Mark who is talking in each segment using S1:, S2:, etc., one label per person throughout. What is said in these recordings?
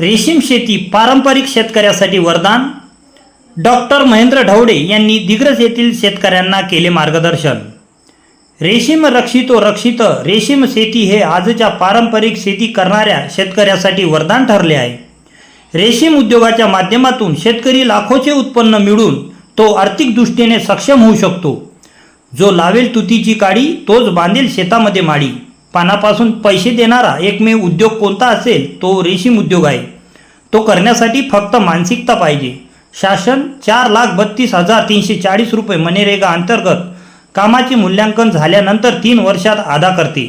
S1: रेशीम शेती पारंपरिक शेतकऱ्यासाठी वरदान. डॉक्टर महेंद्र ढवडे यांनी दिग्रस येथील शेतकऱ्यांना केले मार्गदर्शन. रेशीम रक्षितो रक्षित रेशीम शेती हे आजच्या पारंपरिक शेती करणाऱ्या शेतकऱ्यासाठी वरदान ठरले आहे. रेशीम उद्योगाच्या माध्यमातून शेतकरी लाखोचे उत्पन्न मिळून तो आर्थिक दृष्टीने सक्षम होऊ शकतो. जो लावेल तुतीची काडी तोच बांधेल शेतामध्ये माडी. पानापासून पैसे देणारा एकमेव उद्योग कोणता असेल तो रेशीम उद्योग आहे. तो करण्यासाठी फक्त मानसिकता पाहिजे. शासन चार लाख बत्तीस हजार तीनशे चाळीस रुपये मनरेगा अंतर्गत कामाचे मूल्यांकन झाल्यानंतर तीन वर्षात अदा करते.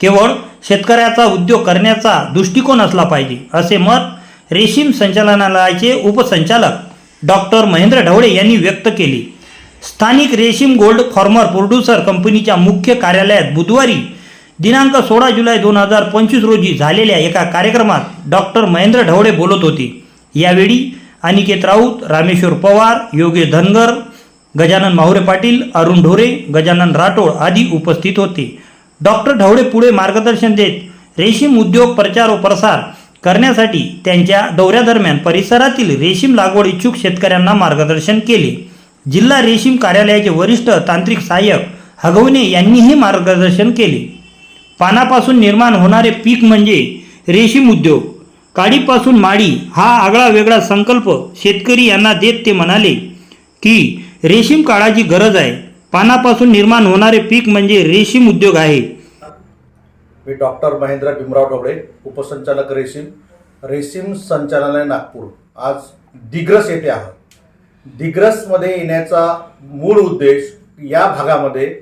S1: केवळ शेतकऱ्याचा उद्योग करण्याचा दृष्टिकोन असला पाहिजे असे मत रेशीम संचालनालयाचे उपसंचालक डॉक्टर महेंद्र ढवळे यांनी व्यक्त केले. स्थानिक रेशीम गोल्ड फॉर्मर प्रोड्युसर कंपनीच्या मुख्य कार्यालयात बुधवारी दिनांक सोळा जुलै दोन हजार पंचवीस रोजी झालेल्या एका कार्यक्रमात डॉक्टर महेंद्र ढवळे बोलत होते. यावेळी अनिकेत राऊत रामेश्वर पवार योगेश धनगर गजानन माहुरे पाटील अरुण ढोरे गजानन राठोड आदी उपस्थित होते. डॉक्टर ढवळे पुढे मार्गदर्शन देत रेशीम उद्योग प्रचार व प्रसार करण्यासाठी त्यांच्या दौऱ्यादरम्यान परिसरातील रेशीम लागवड इच्छुक शेतकऱ्यांना मार्गदर्शन केले. जिल्हा रेशीम कार्यालयाचे वरिष्ठ तांत्रिक सहाय्यक हगवणे यांनीही मार्गदर्शन केले. पानापासून निर्माण होणारे पीक म्हणजे रेशीम उद्योग. काडीपासून माडी हा आगळा वेगळा संकल्प शेतकरी यांना देत ते म्हणाले की रेशीम काळाची गरज आहे. पानापासून निर्माण होणारे पीक म्हणजे रेशीम उद्योग आहे.
S2: मी डॉक्टर महेंद्र भीमराव ढोबळे उपसंचालक रेशीम रेशीम संचालनालय नागपूर. आज दिग्रस येथे आहोत. दिग्रसमध्ये येण्याचा मूळ उद्देश या भागामध्ये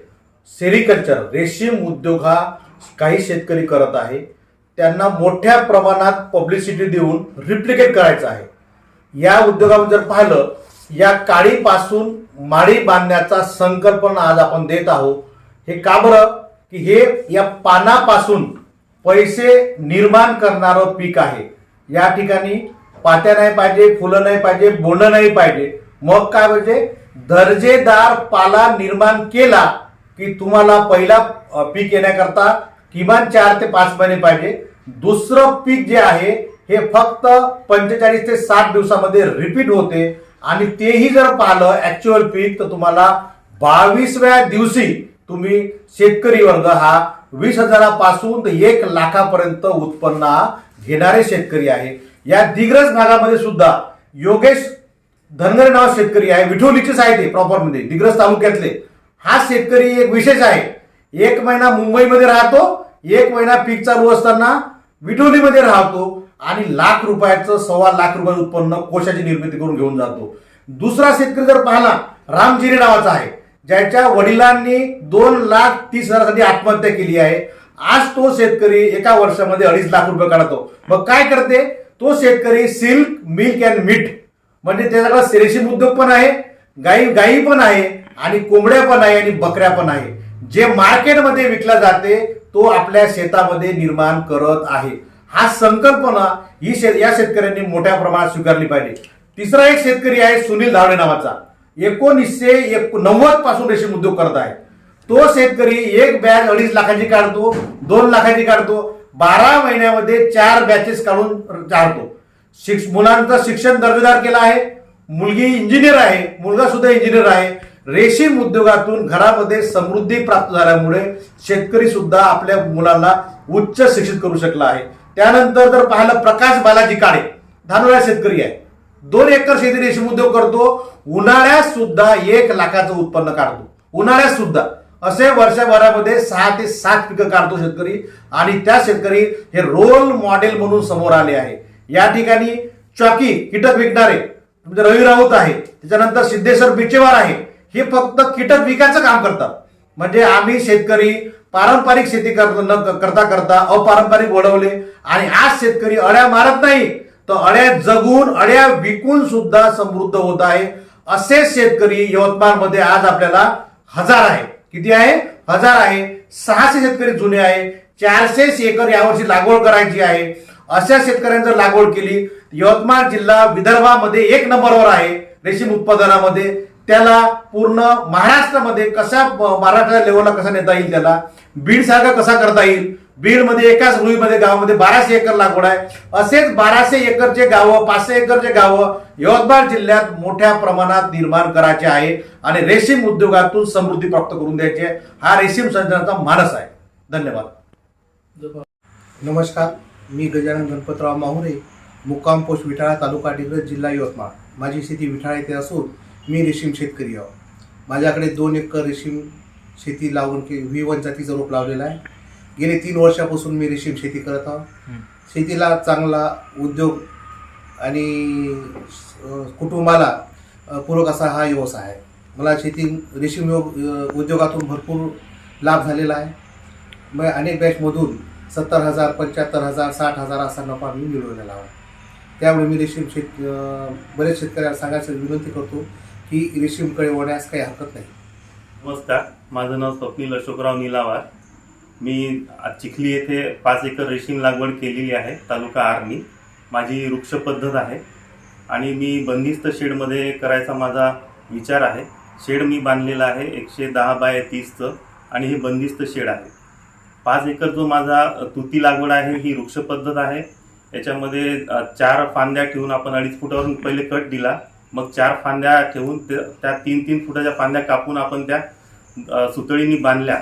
S2: सेरिकल्चर रेशीम उद्योग हा काही शेतकरी करत आहे त्यांना मोठ्या प्रमाणात पब्लिसिटी देऊन रिप्लिकेट करायचं आहे. या उद्योगामध्ये जर पाहिलं या काळीपासून माळी बांधण्याचा संकल्पना आज आपण देत आहोत. हे का बरं? की हे या पानापासून पैसे निर्माण करणारं पीक आहे. या ठिकाणी पात्या नाही पाहिजे फुलं नाही पाहिजे बोंड नाही पाहिजे. मग काय म्हणजे दर्जेदार पाला निर्माण केला की तुम्हाला पहिला पीक येण्याकरता किमान चार ते पाच महिने पाहिजे. दुसरं पीक जे आहे हे फक्त पंचेचाळीस ते साठ दिवसामध्ये रिपीट होते. आणि तेही जर पाहिलं ऍक्च्युअल पीक तर तुम्हाला बावीसव्या दिवशी तुम्ही शेतकरी वर्ग हा वीस हजारापासून ते एक लाखापर्यंत उत्पन्न घेणारे शेतकरी आहे. या दिग्रज भागामध्ये सुद्धा योगेश धनगरे नाव शेतकरी आहे. विठोलीचेच आहे ते प्रॉपरमध्ये दिग्रज तालुक्यातले. हा शेतकरी एक विशेष आहे. एक महिना मुंबईमध्ये राहतो एक महिना पीक चालू असताना विठोलीमध्ये राहतो आणि लाख रुपयाचं सव्वा लाख रुपये उत्पन्न कोशाची निर्मिती करून घेऊन जातो. दुसरा शेतकरी जर पाहिला रामजिरे नावाचा आहे ज्याच्या वडिलांनी दोन लाख तीस हजारासाठी आत्महत्या केली आहे. आज तो शेतकरी एका वर्षामध्ये अडीच लाख रुपये काढतो. मग काय करते? तो शेतकरी सिल्क मिल्क अँड मीठ म्हणजे त्याच्याकडे रेशीम उद्योग पण आहे गाई गाई पण आहे आणि कोंबड्या पण आहे आणि बकऱ्या पण आहे. जे मार्केटमध्ये विकला जाते तो आपल्या शेतामध्ये निर्माण करत आहे. हा संकल्पना ही शे या शेतकऱ्यांनी मोठ्या प्रमाणात स्वीकारली पाहिजे. तिसरा एक शेतकरी आहे सुनील धावडे नावाचा. एकोणीसशे नव्वदपासून रेशीम उद्योग करत आहे. तो शेतकरी एक बॅग अडीच लाखाची काढतो दोन लाखाची काढतो बारा महिन्यामध्ये चार बॅचेस काढून काढतो. शिक्ष मुलांचं शिक्षण दर्जेदार केलं आहे. मुलगी इंजिनियर आहे मुलगा सुद्धा इंजिनियर आहे. रेशीम उद्योगातून घरामध्ये समृद्धी प्राप्त झाल्यामुळे शेतकरी सुद्धा आपल्या मुलांना उच्च शिक्षित करू शकला आहे. त्यानंतर जर पाहिलं प्रकाश बालाजी काळे धानोळा शेतकरी आहे. दोन एकर शेती रेशीम उद्योग करतो उन्हाळ्यात सुद्धा एक लाखाचं उत्पन्न काढतो. उन्हाळ्यात सुद्धा. असे वर्षभरामध्ये सहा ते सात पिकं काढतो शेतकरी आणि त्या शेतकरी हे रोल मॉडेल म्हणून समोर आले आहे. या ठिकाणी चॉकी कीटक विकणारे म्हणजे रवी राऊत आहे. त्याच्यानंतर सिद्धेश्वर बिचेवार आहे. हे फक्त कीटक विकायचं काम करतात. म्हणजे आम्ही शेतकरी पारंपरिक शेती करत न करता करता अपारंपरिक वळवले आणि आज शेतकरी अळ्या मारत नाही तर अळ्या जगून अळ्या विकून सुद्धा समृद्ध होत आहे. असे शेतकरी यवतमाळमध्ये आज आपल्याला हजार आहे. किती आहे? हजार आहे. सहाशे शेतकरी जुने आहे. चारशे एकर यावर्षी लागवड करायची आहे. अशा शेतकऱ्यांचं लागवड केली यवतमाळ जिल्हा विदर्भामध्ये एक नंबरवर आहे रेशीम उत्पादनामध्ये. त्याला पूर्ण महाराष्ट्रामध्ये कशा महाराष्ट्र लेवलला कसा नेता येईल त्याला? बीडसारखा कसा करता येईल?
S3: बीडमध्ये एकाच रुईमध्ये गावामध्ये बाराशे एकर लागवड आहे. असेच बाराशे एकरचे गावं पाचशे एकरचे गावं यवतमाळ जिल्ह्यात मोठ्या प्रमाणात निर्माण करायचे आहे आणि रेशीम उद्योगातून समृद्धी प्राप्त करून द्यायची आहे. हा रेशीम संचालनाचा मानस आहे. धन्यवाद.
S2: नमस्कार. मी गजानन गणपतराव माहुरे मुक्काम पोस्ट विठाळा तालुका डिग्रज जिल्हा यवतमाळ. माझी शेती विठाळा येथे असून मी रेशीम शेतकरी आहो. माझ्याकडे दोन एकर रेशीम शेती लावून के व्ही वन जातीचं रोप लावलेलं आहे. गेले तीन वर्षापासून मी रेशीम शेती करत आहो. शेतीला चांगला उद्योग आणि कुटुंबाला पूरक असा हा व्यवसाय आहे. मला शेती रेशीम उद्योगातून भरपूर लाभ झालेला आहे. मग अनेक बॅचमधून सत्तर हजार पंच्याहत्तर हजार साठ हजार असा नफा मी मिळवलेला आहे. त्यामुळे मी रेशीम शेत बरेच शेतकऱ्यांना सांगायचं विनंती करतो ही रेशीमकडे वळण्यास काही हरकत नाही.
S4: नमस्कार माझं नाव स्वप्नील अशोकराव निलावार. मी चिखली येथे पाच एकर रेशीम लागवड केलेली आहे तालुका आर्मी माझी वृक्ष पद्धत आहे आणि मी बंदिस्त शेडमध्ये करायचा माझा विचार आहे. शेड मी बांधलेला आहे एकशे दहा बाय तीसचं आणि हे बंदिस्त शेड आहे. पाच एकर जो माझा तुती लागवड आहे ही वृक्ष पद्धत आहे. याच्यामध्ये चार फांद्या ठेवून आपण अडीच फुटावरून पहिले कट दिला. मग चार फांद्या ठेवून त्या तीन तीन फुटाच्या फांद्या कापून आपण त्या सुतळीनी बांधल्या.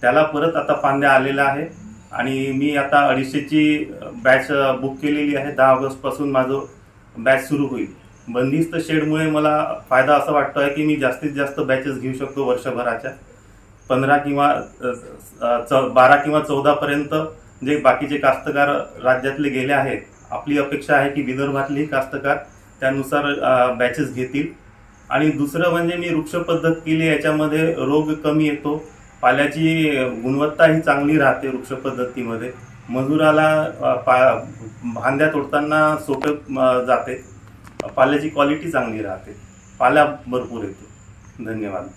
S4: त्याला परत आता फांद्या आलेल्या आहे. आणि मी आता अडीचशेची बॅच बुक केलेली आहे. दहा ऑगस्टपासून माझं बॅच सुरू होईल. बंदिस्त शेडमुळे मला फायदा असा वाटतो आहे की मी जास्तीत जास्त बॅचेस घेऊ शकतो वर्षभराच्या. पंधरा किंवा चौ बारा किंवा चौदापर्यंत जे बाकीचे कास्तकार राज्यातले गेले आहेत आपली अपेक्षा आहे की विदर्भातलेही कास्तकार त्यानुसार बॅचेस घेतील. आणि दुसरं म्हणजे मी वृक्ष पद्धत केली याच्यामध्ये रोग कमी येतो. पाल्याची गुणवत्ता ही चांगली राहते वृक्ष पद्धतीमध्ये. मजुराला पा भांद्या तोडताना सोपे जाते. पाल्याची क्वालिटी चांगली राहते. पाल्या भरपूर येतो. धन्यवाद.